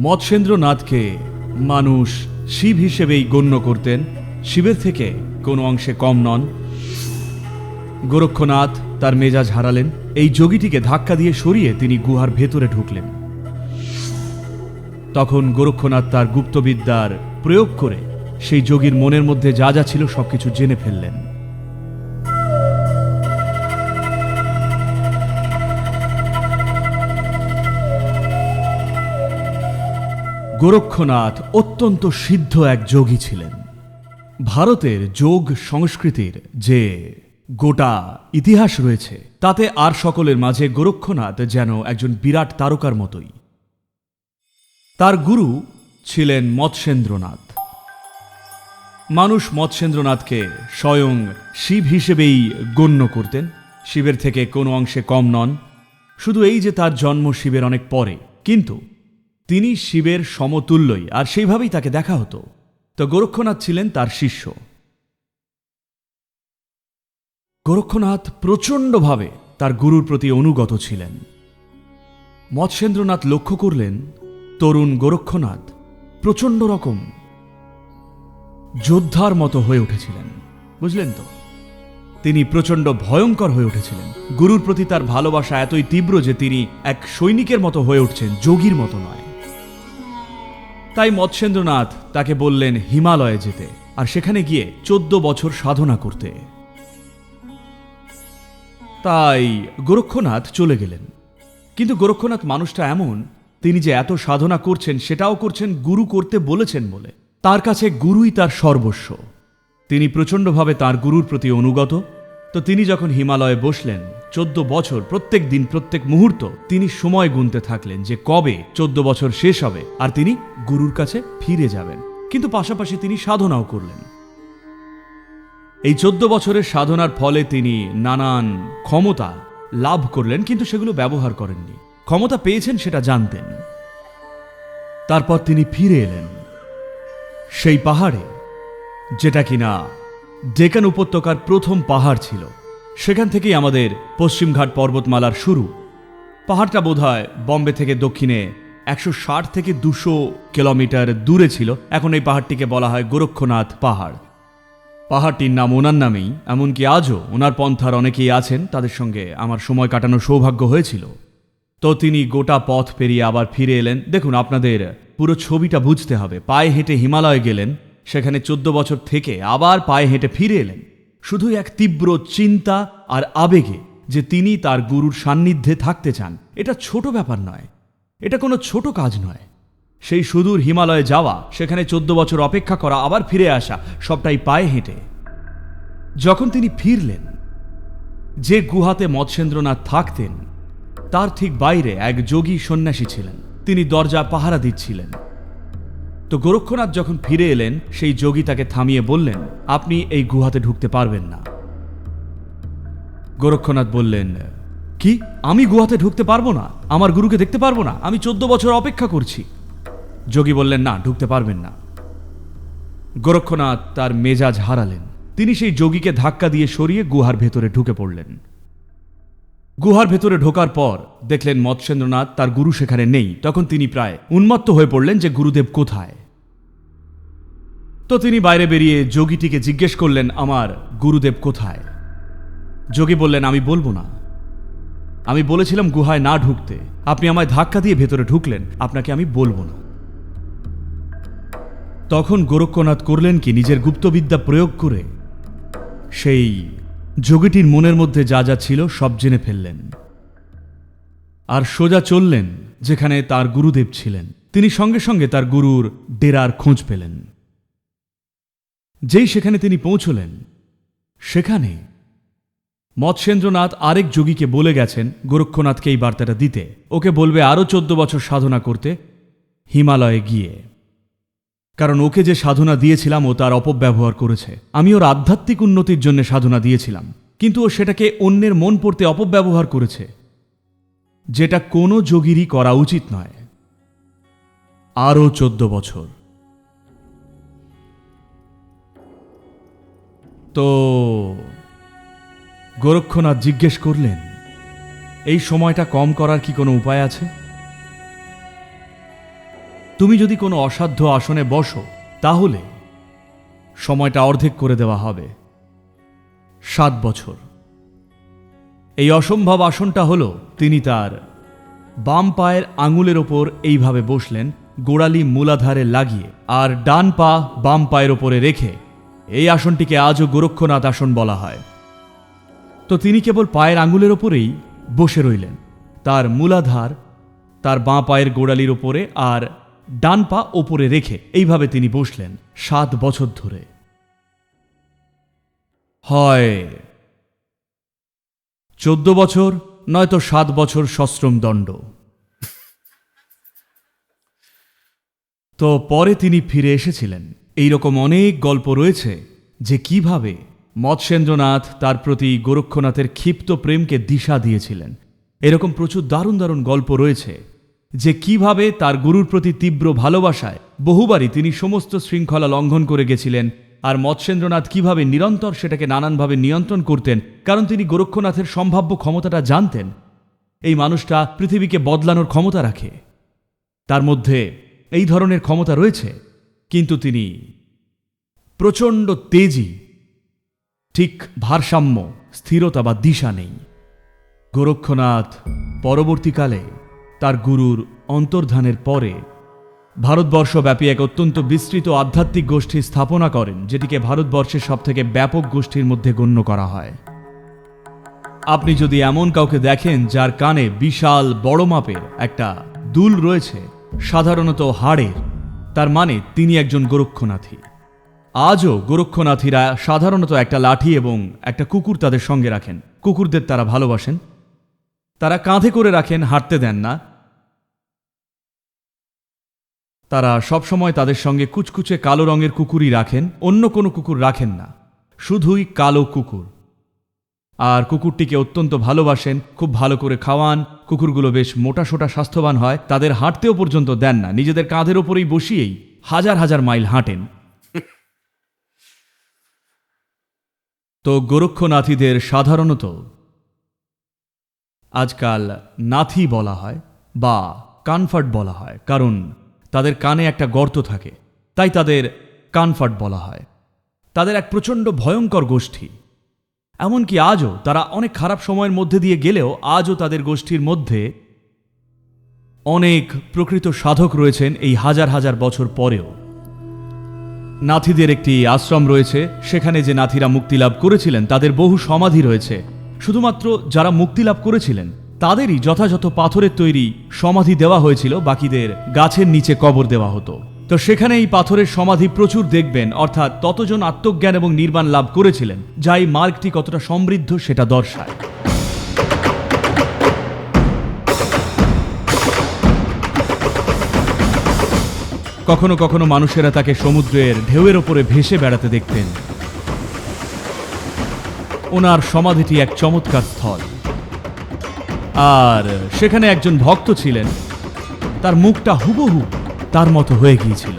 মৎস্যেন্দ্রনাথকে মানুষ শিব হিসেবেই গণ্য করতেন। শিবের থেকে কোনো অংশে কম নন। গোরক্ষনাথ তার মেজাজ হারালেন। এই যোগীটিকে ধাক্কা দিয়ে সরিয়ে তিনি গুহার ভেতরে ঢুকলেন। তখন গোরক্ষনাথ তার গুপ্তবিদ্যার প্রয়োগ করে সেই যোগীর মনের মধ্যে যা যা ছিল সবকিছু জেনে ফেললেন। গোরক্ষনাথ অত্যন্ত সিদ্ধ এক যোগী ছিলেন। ভারতের যোগ সংস্কৃতির যে গোটা ইতিহাস রয়েছে, তাতে আর সকলের মাঝে গোরক্ষনাথ যেন একজন বিরাট তারকার মতোই। তার গুরু ছিলেন মৎস্যেন্দ্রনাথ। মানুষ মৎস্যেন্দ্রনাথকে স্বয়ং শিব হিসেবেই গণ্য করতেন। শিবের থেকে কোনো অংশে কম নন। শুধু এই যে তার জন্ম শিবের অনেক পরে, কিন্তু তিনি শিবের সমতুল্যই, আর সেইভাবেই তাকে দেখা হতো। তো গোরক্ষনাথ ছিলেন তার শিষ্য। গোরক্ষনাথ প্রচণ্ডভাবে তার গুরুর প্রতি অনুগত ছিলেন। মৎস্যেন্দ্রনাথ লক্ষ্য করলেন, তরুণ গোরক্ষনাথ প্রচণ্ড রকম যোদ্ধার মতো হয়ে উঠেছিলেন। বুঝলেন তো? তিনি প্রচণ্ড ভয়ঙ্কর হয়ে উঠেছিলেন। গুরুর প্রতি তার ভালোবাসা এতই তীব্র যে তিনি এক সৈনিকের মতো হয়ে উঠছেন, যোগীর মতো নয়। তাই মৎস্যেন্দ্রনাথ তাকে বললেন, হিমালয়ে যেতে। আর সেখানে গিয়ে চোদ্দ বছর সাধনা করতে। তাই গোরক্ষনাথ চলে গেলেন। কিন্তু গোরক্ষনাথ মানুষটা এমন, তিনি যে এত সাধনা করছেন, সেটাও করছেন গুরু করতে বলেছেন বলে। তার কাছে গুরুই তার সর্বস্ব। তিনি প্রচণ্ডভাবে তার গুরুর প্রতি অনুগত। তো তিনি যখন হিমালয়ে বসলেন, চোদ্দ বছর, প্রত্যেক দিন, প্রত্যেক মুহূর্ত, তিনি সময় গুনতে থাকলেন যে কবে চোদ্দ বছর শেষ হবে, আর তিনি গুরুর কাছে ফিরে যাবেন। কিন্তু পাশাপাশি তিনি সাধনাও করলেন। এই চোদ্দ বছরের সাধনার ফলে তিনি নানান ক্ষমতা লাভ করলেন, কিন্তু সেগুলো ব্যবহার করেননি। ক্ষমতা পেয়েছেন সেটা জানতেন। তারপর তিনি ফিরে এলেন সেই পাহাড়ে, যেটা কিনা ডেকান উপত্যকার প্রথম পাহাড় ছিল। সেখান থেকেই আমাদের পশ্চিমঘাট পর্বতমালার শুরু। পাহাড়টা বোধহয় বম্বে থেকে দক্ষিণে একশো ষাট থেকে দুশো কিলোমিটার দূরে ছিল। এখন এই পাহাড়টিকে বলা হয় গোরক্ষনাথ পাহাড়। পাহাড়টির নাম ওনার নামেই, এমনকি আজও ওনার পন্থার অনেকেই আছেন, তাদের সঙ্গে আমার সময় কাটানোর সৌভাগ্য হয়েছিল। তো তিনি গোটা পথ পেরিয়ে আবার ফিরে এলেন। দেখুন, আপনাদের পুরো ছবিটা বুঝতে হবে। পায়ে হেঁটে হিমালয়ে গেলেন সেখানে চোদ্দ বছর থেকে আবার পায়ে হেঁটে ফিরে এলেন। শুধু এক তীব্র চিন্তা আর আবেগে যে তিনি তার গুরুর সান্নিধ্যে থাকতে চান। এটা ছোট ব্যাপার নয়। এটা কোনো ছোট কাজ নয়। সেই সুদূর হিমালয়ে যাওয়া, সেখানে চোদ্দ বছর অপেক্ষা করা, আবার ফিরে আসা, সবটাই পায়ে হেঁটে। যখন তিনি ফিরলেন, যে গুহাতে মৎস্যেন্দ্রনাথ থাকতেন, তার ঠিক বাইরে এক যোগী সন্ন্যাসী ছিলেন। তিনি দরজা পাহারা দিচ্ছিলেন। তো গোরক্ষনাথ যখন ফিরে এলেন, সেই যোগী তাকে থামিয়ে বললেন, আপনি এই গুহাতে ঢুকতে পারবেন না। গোরক্ষনাথ বললেন, কি? আমি গুহাতে ঢুকতে পারব না? আমার গুরুকে দেখতে পারব না? আমি চোদ্দ বছর অপেক্ষা করছি। যোগী বললেন, না, ঢুকতে পারবেন না। গোরক্ষনাথ তার মেজাজ হারালেন। তিনি সেই যোগীকে ধাক্কা দিয়ে সরিয়ে গুহার ভেতরে ঢুকে পড়লেন। গুহার ভেতরে ঢোকার পর দেখলেন মৎস্যেন্দ্রনাথ তার গুরু সেখানে নেই। তখন তিনি প্রায় উন্মত্ত হয়ে পড়লেন যে গুরুদেব কোথায়। তো তিনি বাইরে বেরিয়ে যোগীটিকে জিজ্ঞেস করলেন, আমার গুরুদেব কোথায়? যোগী বললেন, আমি বলব না। আমি বলেছিলাম গুহায় না ঢুকতে। আপনি আমায় ধাক্কা দিয়ে ভেতরে ঢুকলেন। আপনাকে আমি বলব না। তখন গোরক্ষনাথ করলেন কি, নিজের গুপ্তবিদ্যা প্রয়োগ করে সেই যোগীটির মনের মধ্যে যা যা ছিল সব জেনে ফেললেন। আর সোজা চললেন, যেখানে তার গুরুদেব ছিলেন। তিনি সঙ্গে সঙ্গে তার গুরুর ডেরার খোঁজ পেলেন। যেই সেখানে তিনি পৌঁছলেন, সেখানে মৎস্যেন্দ্রনাথ আরেক যোগীকে বলে গেছেন, গোরক্ষনাথকে এই বার্তাটা দিতে। ওকে বলবে আরও চোদ্দ বছর সাধনা করতে হিমালয়ে গিয়ে। কারণ ওকে যে সাধনা দিয়েছিলাম, ও তার অপব্যবহার করেছে। আমি ওর আধ্যাত্মিক উন্নতির জন্য সাধনা দিয়েছিলাম। কিন্তু ও সেটাকে অন্যের মন পড়তে অপব্যবহার করেছে। যেটা কোনো যোগীরই করা উচিত নয়। আরও চোদ্দ বছর। তো গোরক্ষনাথ জিজ্ঞেস করলেন, এই সময়টা কম করার কি কোনো উপায় আছে? তুমি যদি কোনো অসাধ্য আসনে বসো, তাহলে সময়টা অর্ধেক করে দেওয়া হবে। সাত বছর। এই অসম্ভব আসনটা হলো, তিনি তার বাম পায়ের আঙুলের ওপর এইভাবে বসলেন, গোড়ালি মূলাধারে লাগিয়ে, আর ডান পা বাম পায়ের ওপরে রেখে এই আসনটিকে আজও গোরক্ষনাথ আসন বলা হয়। তো তিনি কেবল পায়ের আঙুলের ওপরেই বসে রইলেন। তার মূলাধার, তার বাঁ পায়ের গোড়ালির ওপরে আর ডান পা ওপরে রেখে এইভাবে তিনি বসলেন সাত বছর ধরে। হয়, চোদ্দ বছর নয়তো সাত বছর সশ্রম দণ্ড। তো পরে তিনি ফিরে এসেছিলেন। এই রকম অনেক গল্প রয়েছে যে কীভাবে মৎস্যেন্দ্রনাথ তার প্রতি গোরক্ষনাথের ক্ষিপ্ত প্রেমকে দিশা দিয়েছিলেন। এরকম প্রচুর দারুণ দারুণ গল্প রয়েছে যে কীভাবে তার গুরুর প্রতি তীব্র ভালোবাসায় বহুবারই তিনি সমস্ত শৃঙ্খলা লঙ্ঘন করে গেছিলেন আর মৎস্যেন্দ্রনাথ কীভাবে নিরন্তর সেটাকে নানানভাবে নিয়ন্ত্রণ করতেন, কারণ তিনি গোরক্ষনাথের সম্ভাব্য ক্ষমতাটা জানতেন। এই মানুষটা পৃথিবীকে বদলানোর ক্ষমতা রাখে। তার মধ্যে এই ধরনের ক্ষমতা রয়েছে কিন্তু তিনি প্রচণ্ড তেজি, ঠিক ভারসাম্য, স্থিরতা বা দিশা নেই। গোরক্ষনাথ পরবর্তীকালে তার গুরুর অন্তর্ধানের পরে ভারতবর্ষব্যাপী এক অত্যন্ত বিস্তৃত আধ্যাত্মিক গোষ্ঠী স্থাপনা করেন, যেটিকে ভারতবর্ষের সবথেকে ব্যাপক গোষ্ঠীর মধ্যে গণ্য করা হয়। আপনি যদি এমন কাউকে দেখেন যার কানে বিশাল বড় মাপের একটা দুল রয়েছে, সাধারণত হাড়ের তার মানে তিনি একজন গোরক্ষনাথী। আজও গোরক্ষনাথীরা সাধারণত একটা লাঠি এবং একটা কুকুর তাদের সঙ্গে রাখেন। কুকুরদের তারা ভালোবাসেন। তারা কাঁধে করে রাখেন, হাঁটতে দেন না। তারা সবসময় তাদের সঙ্গে কুচকুচে কালো রঙের কুকুরই রাখেন, অন্য কোনো কুকুর রাখেন না। শুধুই কালো কুকুর। আর কুকুরটিকে অত্যন্ত ভালোবাসেন, খুব ভালো করে খাওয়ান, কুকুরগুলো বেশ মোটা সোটা স্বাস্থ্যবান হয়, তাদের হাঁটতেও পর্যন্ত দেন না, নিজেদের কাঁধের ওপরেই বসিয়েই হাজার হাজার মাইল হাঁটেন। তো গোরক্ষনাথীদের সাধারণত আজকাল নাথি বলা হয় বা কানফার্ট বলা হয়, কারণ তাদের কানে একটা গর্ত থাকে, তাই তাদের কানফার্ট বলা হয়। তাদের এক প্রচণ্ড ভয়ঙ্কর গোষ্ঠী। এমনকি আজও তারা অনেক খারাপ সময়ের মধ্যে দিয়ে গেলেও আজও তাদের গোষ্ঠীর মধ্যে অনেক প্রকৃত সাধক রয়েছেন এই হাজার হাজার বছর পরেও। নাথিদের একটি আশ্রম রয়েছে, সেখানে যে নাথিরা মুক্তি লাভ করেছিলেন, তাদের বহু সমাধি রয়েছে। শুধুমাত্র যারা মুক্তি লাভ করেছিলেন, তাদেরই যথাযথ পাথরের তৈরি সমাধি দেওয়া হয়েছিল, বাকিদের গাছের নিচে কবর দেওয়া হতো। তো সেখানে এই পাথরের সমাধি প্রচুর দেখবেন, অর্থাৎ ততজন আত্মজ্ঞান এবং নির্মাণ লাভ করেছিলেন যা এই মার্গটি কতটা সমৃদ্ধ সেটা দর্শায়। কখনো কখনো মানুষেরা তাকে সমুদ্রের ঢেউয়ের ওপরে ভেসে বেড়াতে দেখতেন। ওনার সমাধিটি এক চমৎকার স্থল। আর সেখানে একজন ভক্ত ছিলেন, তার মুখটা হুবহু তার মতো হয়ে গিয়েছিল।